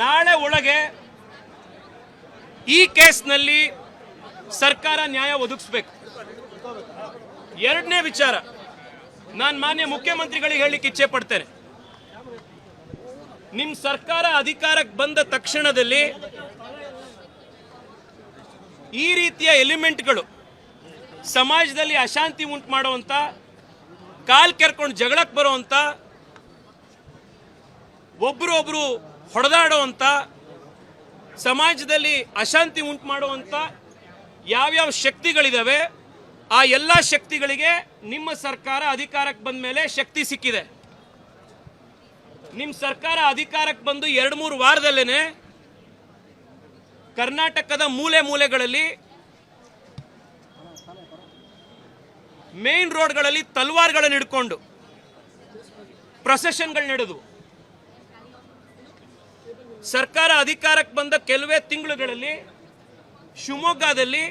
ನಾಳೆ ಒಳಗೆ ಈ ಕೇಸ್ನಲ್ಲಿ ಸರ್ಕಾರ ನ್ಯಾಯ ಒದಗಿಸ್ಬೇಕು. ಎರಡನೇ ವಿಚಾರ, ನಾನು ಮಾನ್ಯ ಮುಖ್ಯಮಂತ್ರಿಗಳಿಗೆ ಹೇಳಲಿಕ್ಕೆ ಇಚ್ಛೆ ಪಡ್ತೇನೆ. ನಿಮ್ಮ ಸರ್ಕಾರ ಅಧಿಕಾರಕ್ಕೆ ಬಂದ ತಕ್ಷಣದಲ್ಲಿ ಈ ರೀತಿಯ ಎಲಿಮೆಂಟ್ಗಳು ಸಮಾಜದಲ್ಲಿ ಅಶಾಂತಿ ಉಂಟು ಮಾಡುವಂಥ ಕಾಲ್ ಕೆರ್ಕೊಂಡು ಜಗಳಕ್ಕೆ ಬರುವಂತ ಒಬ್ರು ಒಬ್ರು ಹೊಡೆದಾಡುವಂತ, ಸಮಾಜದಲ್ಲಿ ಅಶಾಂತಿ ಉಂಟು ಮಾಡುವಂಥ ಯಾವ್ಯಾವ ಶಕ್ತಿಗಳಿದ್ದಾವೆ ಆ ಎಲ್ಲ ಶಕ್ತಿಗಳಿಗೆ ನಿಮ್ಮ ಸರ್ಕಾರ ಅಧಿಕಾರಕ್ಕೆ ಬಂದ ಮೇಲೆ ಶಕ್ತಿ ಸಿಕ್ಕಿದೆ. ನಿಮ್ಮ ಸರ್ಕಾರ ಅಧಿಕಾರಕ್ಕೆ ಬಂದು ಎರಡು ಮೂರು ವಾರದಲ್ಲೇ ಕರ್ನಾಟಕದ ಮೂಲೆ ಮೂಲೆಗಳಲ್ಲಿ ಮೇನ್ ರೋಡ್ಗಳಲ್ಲಿ ತಲ್ವಾರ್ಗಳನ್ನು ಹಿಡ್ಕೊಂಡು ಪ್ರೊಸೆಷನ್ಗಳು ನಡೆದು ಸರ್ಕಾರ ಅಧಿಕಾರಕ್ಕೆ ಬಂದ ಕೆಲವೇ ತಿಂಗಳುಗಳಲ್ಲಿ ಶಿವಮೊಗ್ಗದಲ್ಲಿ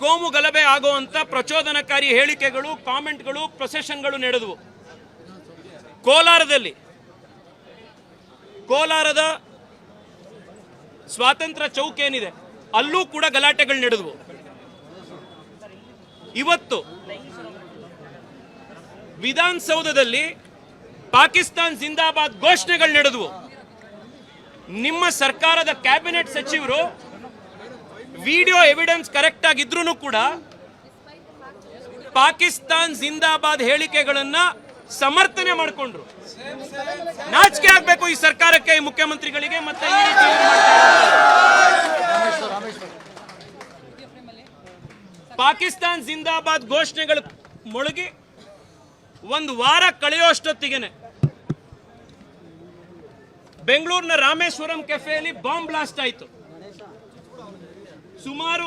ಕೋಮು ಗಲಭೆ ಆಗುವಂಥ ಪ್ರಚೋದನಕಾರಿ ಹೇಳಿಕೆಗಳು, ಕಾಮೆಂಟ್ಗಳು, ಪ್ರೊಸೆಷನ್ಗಳು ನಡೆದವು. ಕೋಲಾರದಲ್ಲಿ, ಕೋಲಾರದ ಸ್ವಾತಂತ್ರ್ಯ ಚೌಕ್ ಏನಿದೆ, ಅಲ್ಲೂ ಕೂಡ ಗಲಾಟೆಗಳು ನಡೆದವು. ಇವತ್ತು ವಿಧಾನಸೌಧದಲ್ಲಿ ಪಾಕಿಸ್ತಾನ್ ಜಿಂದಾಬಾದ್ ಘೋಷಣೆಗಳು ನಡೆದವು. ನಿಮ್ಮ ಸರ್ಕಾರದ ಕ್ಯಾಬಿನೆಟ್ ಸಚಿವರು ವಿಡಿಯೋ ಎವಿಡೆನ್ಸ್ ಕರೆಕ್ಟ್ ಆಗಿದ್ರು ಕೂಡ ಪಾಕಿಸ್ತಾನ್ ಜಿಂದಾಬಾದ್ ಹೇಳಿಕೆಗಳನ್ನ ಸಮರ್ಥನೆ ಮಾಡಿಕೊಂಡ್ರು ನಾಚಿಕೆ ಆಗ್ಬೇಕು ಈ ಸರ್ಕಾರಕ್ಕೆ ಈ ಮುಖ್ಯಮಂತ್ರಿಗಳಿಗೆ ಮತ್ತೆ. ಪಾಕಿಸ್ತಾನ್ ಜಿಂದಾಬಾದ್ ಘೋಷಣೆಗಳು ಮೊಳಗಿ ಒಂದು ವಾರ ಕಳೆಯೋಷ್ಟೊತ್ತಿಗೆನೆ ಬೆಂಗಳೂರಿನ ರಾಮೇಶ್ವರಂ ಕೆಫೆಯಲ್ಲಿ ಬಾಂಬ್ ಬ್ಲಾಸ್ಟ್ ಆಯಿತು. ಸುಮಾರು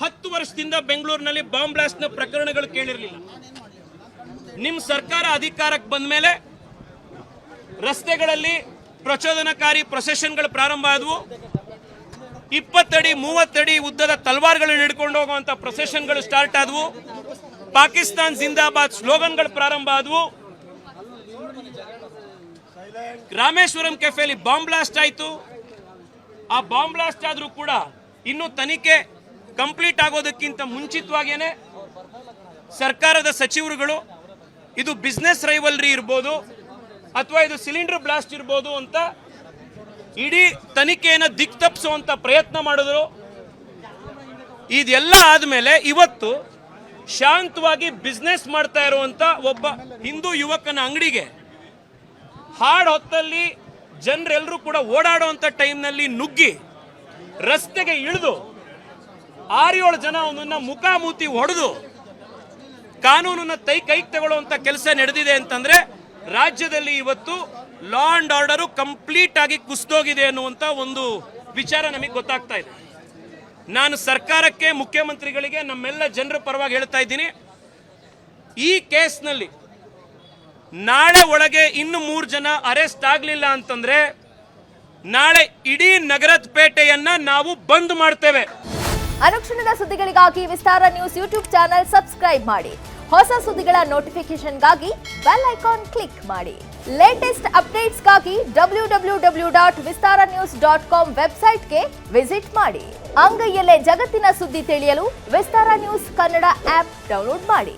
ಹತ್ತು ವರ್ಷದಿಂದ ಬೆಂಗಳೂರಿನಲ್ಲಿ ಬಾಂಬ್ ಬ್ಲಾಸ್ಟ್ನ ಪ್ರಕರಣಗಳು ಕೇಳಿರಲಿಲ್ಲ. ನಿಮ್ಮ ಸರ್ಕಾರ ಅಧಿಕಾರಕ್ಕೆ ಬಂದ ಮೇಲೆ ರಸ್ತೆಗಳಲ್ಲಿ ಪ್ರಚೋದನಕಾರಿ ಪ್ರೊಸೆಷನ್ಗಳು ಪ್ರಾರಂಭ ಆದವು. ಇಪ್ಪತ್ತಡಿ, ಮೂವತ್ತಡಿ ಉದ್ದದ ತಲ್ವಾರ್ಗಳನ್ನು ಹಿಡ್ಕೊಂಡು ಹೋಗುವಂತ ಪ್ರೊಸೆಷನ್ಗಳು ಸ್ಟಾರ್ಟ್ ಆದವು. ಪಾಕಿಸ್ತಾನ್ ಜಿಂದಾಬಾದ್ ಸ್ಲೋಗನ್ಗಳು ಪ್ರಾರಂಭ ಆದವು. ರಾಮೇಶ್ವರಂ ಕೆಫೆಯಲ್ಲಿ ಬಾಂಬ್ ಬ್ಲಾಸ್ಟ್ ಆಯಿತು. ಆ ಬಾಂಬ್ ಬ್ಲಾಸ್ಟ್ ಆದರೂ ಕೂಡ ಇನ್ನೂ ತನಿಖೆ ಕಂಪ್ಲೀಟ್ ಆಗೋದಕ್ಕಿಂತ ಮುಂಚಿತವಾಗೇನೆ ಸರ್ಕಾರದ ಸಚಿವರುಗಳು, ಇದು ಬಿಸ್ನೆಸ್ ರೈವಲ್ರಿ ಇರ್ಬೋದು ಅಥವಾ ಇದು ಸಿಲಿಂಡರ್ ಬ್ಲಾಸ್ಟ್ ಇರ್ಬೋದು ಅಂತ ಇಡೀ ತನಿಖೆಯನ್ನು ದಿಕ್ ತಪ್ಪಿಸುವಂಥ ಪ್ರಯತ್ನ ಮಾಡಿದ್ರು. ಇದೆಲ್ಲ ಆದಮೇಲೆ ಇವತ್ತು ಶಾಂತವಾಗಿ ಬಿಸ್ನೆಸ್ ಮಾಡ್ತಾ ಇರುವಂಥ ಒಬ್ಬ ಹಿಂದೂ ಯುವಕನ ಅಂಗಡಿಗೆ ಹಾಡ್ ಹೊತ್ತಲ್ಲಿ ಜನರೆಲ್ಲರೂ ಕೂಡ ಓಡಾಡುವಂಥ ಟೈಮ್ನಲ್ಲಿ ನುಗ್ಗಿ ರಸ್ತೆಗೆ ಇಳಿದು ಆರೇಳು ಜನ ಅವನನ್ನ ಮುಖಾಮುಖಿ ಹೊಡೆದು ಕಾನೂನನ್ನ ತೈ ಕೈಗೆ ತಗೊಳ್ಳುವಂತ ಕೆಲಸ ನಡೆದಿದೆ ಅಂತಂದ್ರೆ ರಾಜ್ಯದಲ್ಲಿ ಇವತ್ತು ಲಾ ಅಂಡ್ ಆರ್ಡರ್ ಕಂಪ್ಲೀಟ್ ಆಗಿ ಕುಸಿದೋಗಿದೆ ಅನ್ನುವಂತ ಒಂದು ವಿಚಾರ ನಮಗೆ ಗೊತ್ತಾಗ್ತಾ ಇದೆ. ನಾನು ಸರ್ಕಾರಕ್ಕೆ ಮುಖ್ಯಮಂತ್ರಿಗಳಿಗೆ ನಮ್ಮೆಲ್ಲ ಜನರ ಪರವಾಗಿ ಹೇಳ್ತಾ ಇದ್ದೀನಿ. ಈ ಕೇಸ್ನಲ್ಲಿ ನಾಳೆ ಒಳಗೆ ಇನ್ನು ಮೂರು ಜನ ಅರೆಸ್ಟ್ ಆಗಲಿಲ್ಲ ಅಂತಂದ್ರೆ ನಾಳೆ ಇಡೀ ನಗರದ ಪೇಟೆಯನ್ನ ನಾವು ಬಂದ್ ಮಾಡ್ತೇವೆ. ಅನುಕ್ಷಣದ ಸುದ್ದಿಗಳಿಗಾಗಿ Vistara news YouTube channel subscribe ಮಾಡಿ. ಹೊಸ ಸುದ್ದಿಗಳ ನೋಟಿಫಿಕೇಶನ್ಗಾಗಿ ಬೆಲ್ ಐಕಾನ್ ಕ್ಲಿಕ್ ಮಾಡಿ. Latest ಅಪ್ಡೇಟ್ಸ್ಗಾಗಿ W W W dot Vistara news dot com ವೆಬ್ಸೈಟ್ಗೆ ವಿಸಿಟ್ ಮಾಡಿ. ಅಂಗೈಯಲ್ಲೇ ಜಗತ್ತಿನ ಸುದ್ದಿ ತಿಳಿಯಲು Vistara news Kannada app download ಮಾಡಿ.